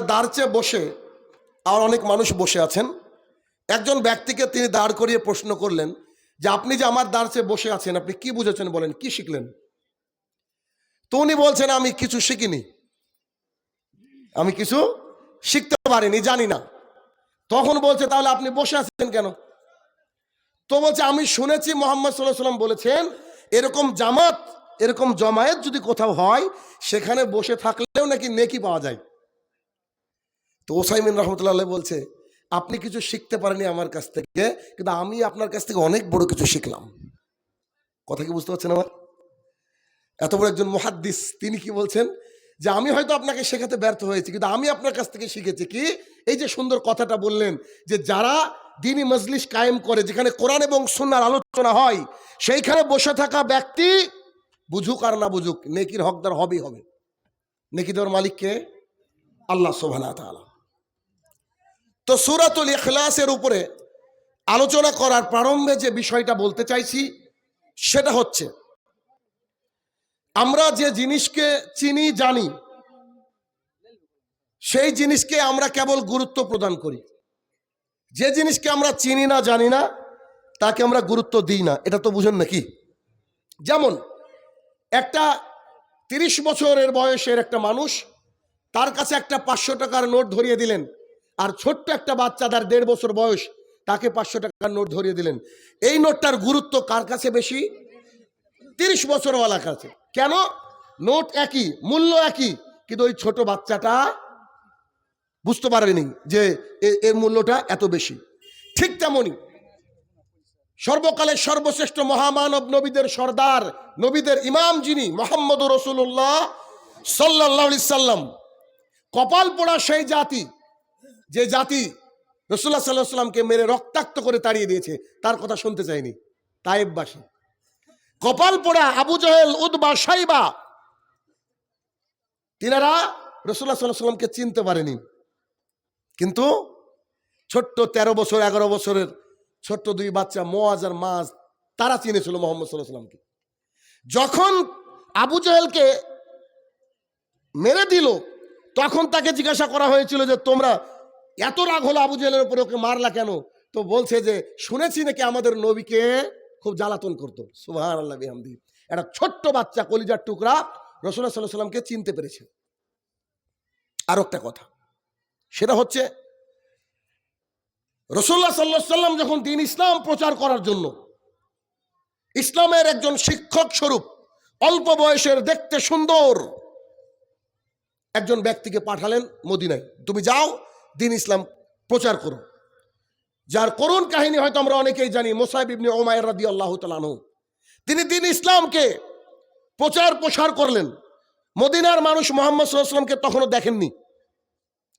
দাঁড়চে বসে আর অনেক মানুষ বসে আছেন। একজন ব্যক্তিকে তিনি দাঁড় করিয়ে প্রশ্ন করলেন যে, আপনি যে আমার দাঁড়চে বসে আছেন, আপনি কি বুঝেছেন বলেন, কি শিখলেন? তো উনি বলছেন, আমি কিছু শিখিনি। আমি কিছু শিখতে পারিনি, জানি না। তখন বলছে, তাহলে আপনি বসে আছেন কেন? তো বলছে, আমি শুনেছি মোহাম্মদ সাল্লাহ সাল্লাম বলেছেন, এরকম জামাত, এরকম জমায়েত যদি কোথাও হয়, সেখানে বসে থাকলেও নাকি নেকি পাওয়া যায়। তো ওসাইমিন রহমতুল্লাহ বলছে, আপনি কিছু শিখতে পারেনি আমার কাছ থেকে, কিন্তু আমি আপনার কাছ থেকে অনেক বড় কিছু শিখলাম। কথা কি বুঝতে পারছেন আমার এত বড় একজন মহাদ্দিস, তিনি কি বলছেন? যে আমি হয়তো আপনাকে শেখাতে ব্যর্থ হয়েছি, কিন্তু আমি আপনার কাছ থেকে শিখেছি কি? এই যে সুন্দর কথাটা বললেন, যে যারা দিনই মজলিস কায়েম করে, যেখানে কোরআন এবং সুন্নার আলোচনা হয়, সেইখানে বসে থাকা ব্যক্তি বুঝুক আর না বুঝুক, নেকির হকদার হবেই হবে। নেকি দেওয়ার মালিককে আল্লাহ সোভানা তালা তো সুরাতুল ইখলাসের উপরে আলোচনা করার প্রারম্ভে যে বিষয়টা বলতে চাইছি, সেটা হচ্ছে, আমরা যে জিনিসকে চিনি, জানি, সেই জিনিসকে আমরা কেবল গুরুত্ব প্রদান করি। যে জিনিসকে আমরা চিনি না, জানি না, তাকে আমরা গুরুত্ব দিই না। এটা তো বুঝেন নাকি? যেমন, একটা তিরিশ বছরের বয়সের একটা মানুষ তার কাছে একটা পাঁচশো টাকার নোট ধরিয়ে দিলেন আর ছোট্ট একটা বাচ্চা তার দেড় বছর বয়স, তাকে পাঁচশো টাকার নোট ধরিয়ে দিলেন। এই নোটটার গুরুত্ব কার কাছে বেশি? তিরিশ বছরওয়ালার কাছে। কেন? নোট একই, মূল্য একই, কিন্তু ওই ছোট বাচ্চাটা বুঝতে পারেনি যে এর মূল্যটা এত বেশি। ঠিক তেমনই সর্বকালের সর্বশ্রেষ্ঠ মহামানব নবীদের সর্দার, নবীদের ইমাম যিনি মোহাম্মদ রসুল্লাহ সাল্লাহ সাল্লাম, কপাল পোড়া সেই জাতি যে জাতি রসুল্লাহ সাল্লাহ সাল্লামকে মেরে রক্তাক্ত করে তাড়িয়ে দিয়েছে, তার কথা শুনতে চাইনি। তাইববাসী কপাল পোড়া আবু জহেল উদ্বা সাইবা, তিনারা রসুল্লাহ সাল্লাহ সাল্লামকে চিনতে পারেনি। কিন্তু ছোট্ট ১৩ বছর, এগারো বছরের ছোট্ট দুই বাচ্চা মোয়াজ আর মাজ, তারা চিনেছিল মোহাম্মদ সাল্লাহ সাল্লামকে যখন আবু জহেলকে মেরে দিল, তখন তাকে জিজ্ঞাসা করা হয়েছিল যে, তোমরা এত রাগ হলো আবু জেলের উপরে, ওকে মারলা কেন? তো বলছে যে, শুনেছি নাকি আমাদের নবীকে খুব জ্বালাতন করতো। সুহান আল্লাহ বিহামদি। একটা ছোট্ট বাচ্চা, কলিজার টুকরা রসুল্লাহ সাল্লাহ সাল্লামকে চিনতে পেরেছে। আর একটা কথা, সেটা হচ্ছে রসুল্লাহ সাল্লাহ সাল্লাম যখন দিন ইসলাম প্রচার করার জন্য, ইসলামের একজন শিক্ষক স্বরূপ, অল্প বয়সের, দেখতে সুন্দর, একজন ব্যক্তিকে পাঠালেন মদিনায়। তুমি যাও দিন ইসলাম প্রচার করো যার করুণ কাহিনী হয়তো আমরা অনেকেই জানি, মোসাইব ইবনে ওমায়ের রাদি আল্লাহ তালানহ তিনি দিন ইসলামকে প্রচার প্রসার করলেন। মদিনার মানুষ মোহাম্মদ সাল্লাহামকে তখনও দেখেননি।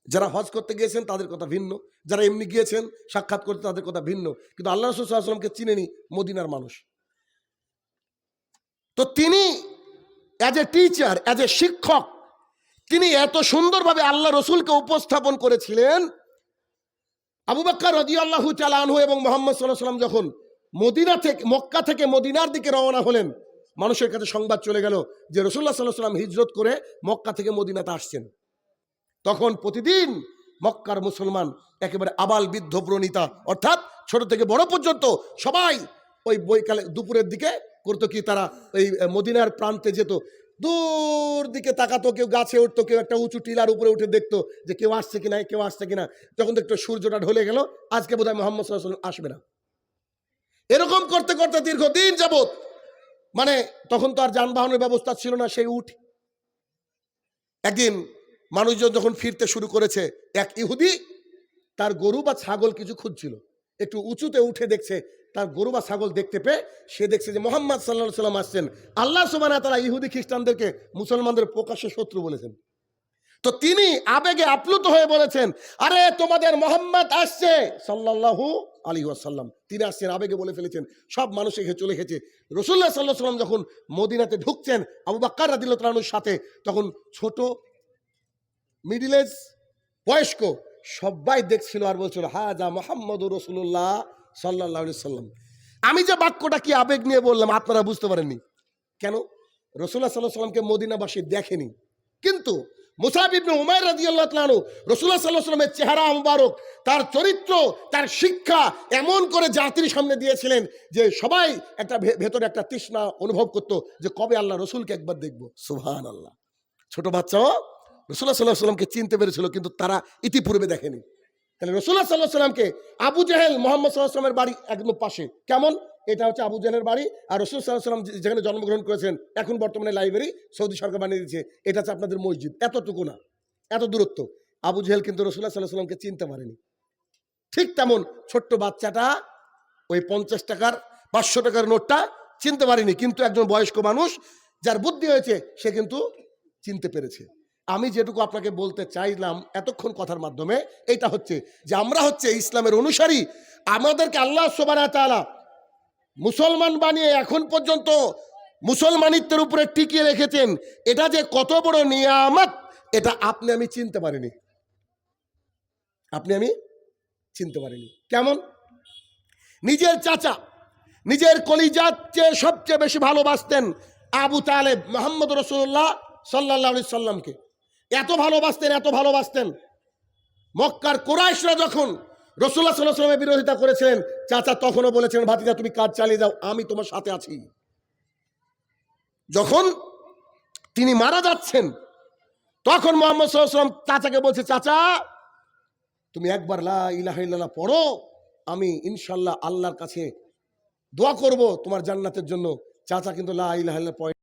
যারা হজ করতে গিয়েছেন, তাদের কথা ভিন্ন। যারা এমনি গিয়েছেন, সাক্ষাৎ করতে, তাদের কথা ভিন্ন। কিন্তু আল্লাহ রসুল্লাহামকে চিনেনি মদিনার মানুষ। তো তিনি as a teacher as a শিক্ষক তিনি এত সুন্দরভাবে আল্লাহ রসুলকে উপস্থাপন করেছিলেন। আবু বাক্কর রদি আল্লাহু চালানহু এবং মোহাম্মদ সাল্লাহ সাল্লাম যখন মদিনা থেকে, মক্কা থেকে মদিনার দিকে রওনা হলেন, মানুষের কাছে সংবাদ চলে গেল যে রসুল্লাহ সাল্লাহ সাল্লাম হিজরত করে মক্কা থেকে মদিনাতে আসছেন। তখন প্রতিদিন মক্কার মুসলমান একেবারে আবাল বৃদ্ধ প্রণীতা, অর্থাৎ ছোট থেকে বড় পর্যন্ত সবাই ওই বৈকালে দুপুরের দিকে করতো কি তারা এই মদিনার প্রান্তে যেত। দূর দিকে তাকাতো, কেউ গাছে উঠতো, কেউ একটা উঁচু টিলার উপরে উঠে দেখতো যে কেউ আসছে কিনা, কেউ আসছে কিনা। যখন দেখতো সূর্যটা ঢলে গেল, আজকে বোধহয় মোহাম্মদ সাল্লাহ আসবে না। এরকম করতে করতে দীর্ঘদিন যাবত মানে তখন তো আর যানবাহনের ব্যবস্থা ছিল না, সেই উঠ। একদিন মানুষজন যখন ফিরতে শুরু করেছে, এক ইহুদি তার গরু বা ছাগল কিছু খুঁজছিল। একটু উঁচুতে উঠে দেখছে, তার গরু বা ছাগল দেখতে পেয়ে সে দেখছে যে মোহাম্মদ সাল্লাহ সাল্লাম আসছেন। আল্লাহ সুবানা তারা ইহুদি খ্রিস্টানদেরকে মুসলমানদের প্রকাশ্য শত্রু বলেছেন। তো তিনি আবেগে আপ্লুত হয়ে বলেছেন, আরে তোমাদের মোহাম্মদ আসছে সাল্লাল্লাহু আলী ওয়াসাল্লাম। তিনি আসছেন, আবেগে বলে ফেলেছেন, সব মানুষ এখানে চলে গেছে। রসুল্লাহ সাল্লাহ সাল্লাম যখন মদিনাতে ঢুকছেন, আবু বাক্কার রাদিল্লাহ সাথে, তখন ছোট মিডিল এজ বয়স্ক সবাই দেখছিল আর বলছিল হা যা মোহাম্মদ রসুল্লাহ সাল্লাহ সাল্লাম। আমি যে বাক্যটা কি আবেগ নিয়ে বললাম, আপনারা বুঝতে পারেননি। কেন? রসুল্লাহ সাল্লাহ সাল্লামকে মদিনাবাসী দেখেনি। কিন্তু উমাইর রাদিয়াল্লাহু তাআলা আনহু, রাসূলুল্লাহ সাল্লাল্লাহু আলাইহি ওয়াসাল্লামের চেহারা মুবারক, তার চরিত্র, তার শিক্ষা এমন করে জাতির সামনে দিয়েছিলেন যে সবাই একটা ভেতরে একটা তৃষ্ণা অনুভব করত যে কবে আল্লাহ রসুলকে একবার দেখব। সুবহানাল্লাহ। ছোট বাচ্চাও রসুল্লাহ সাল্লাহ সাল্লামকে চিনতে পেরেছিল, কিন্তু তারা ইতিপূর্বে দেখেনি। তাহলে রসুল্লাহ সাল্লাহ সাল্লামকে আবু জাহেল মোহাম্মদ সাল্লাহ সাল্লামের বাড়ি একদম পাশে। কেমন? এটা হচ্ছে আবু জাহেলের বাড়ি, আর রসুল সাল্লাহ সাল্লাম যেখানে জন্মগ্রহণ করেছেন, এখন বর্তমানে লাইব্রেরি, সৌদি সরকার বানিয়ে দিয়েছে। এটা হচ্ছে আপনাদের মসজিদ, এতটুকু না, এত দূরত্ব। আবু জাহেল কিন্তু রসুল্লাহ সাল্লাহ সাল্লামকে চিনতে পারেনি। ঠিক তেমন ছোট্ট বাচ্চাটা ওই পঞ্চাশ টাকার, পাঁচশো টাকার নোটটা চিনতে পারেনি, কিন্তু একজন বয়স্ক মানুষ যার বুদ্ধি হয়েছে, সে কিন্তু চিনতে পেরেছে। আমি যেটুকু আপনাকে বলতে চাইলাম এতক্ষণ কথার মাধ্যমে এটা হচ্ছে যে আমরা হচ্ছে ইসলামের অনুসারী। আমাদেরকে আল্লাহ সোবানা তালা মুসলমান বানিয়ে এখন পর্যন্ত মুসলমানিত্বের উপরে টিকিয়ে রেখেছেন। এটা যে কত বড় নিয়ামত, এটা আপনি আমি চিনতে পারিনি। আপনি আমি চিনতে পারিনি। কেমন? নিজের চাচা, নিজের কলিজাত চেয়ে সবচেয়ে বেশি ভালোবাসতেন আবু তালেব মোহাম্মদ রসুল্লাহ সাল্লাহ সাল্লামকে। এত ভালোবাসতেন এত ভালোবাসতেন। মক্কার কোরাইশরা যখন রসুল্লাহ সাল্লাহ বিরোধিতা করেছিলেন, চাচা তখনও বলেছেন, ভাতিজা, তুমি কাজ চালিয়ে যাও, আমি তোমার সাথে আছি। যখন তিনি মারা যাচ্ছেন, তখন মোহাম্মদ সাল্লাহ সাল্লাম চাচাকে বলছে, চাচা, তুমি একবার লা ইলাহা পড়ো, আমি ইনশাল্লাহ আল্লাহর কাছে দোয়া করব তোমার জান্নাতের জন্য। চাচা কিন্তু লা ইলাহা পড়ে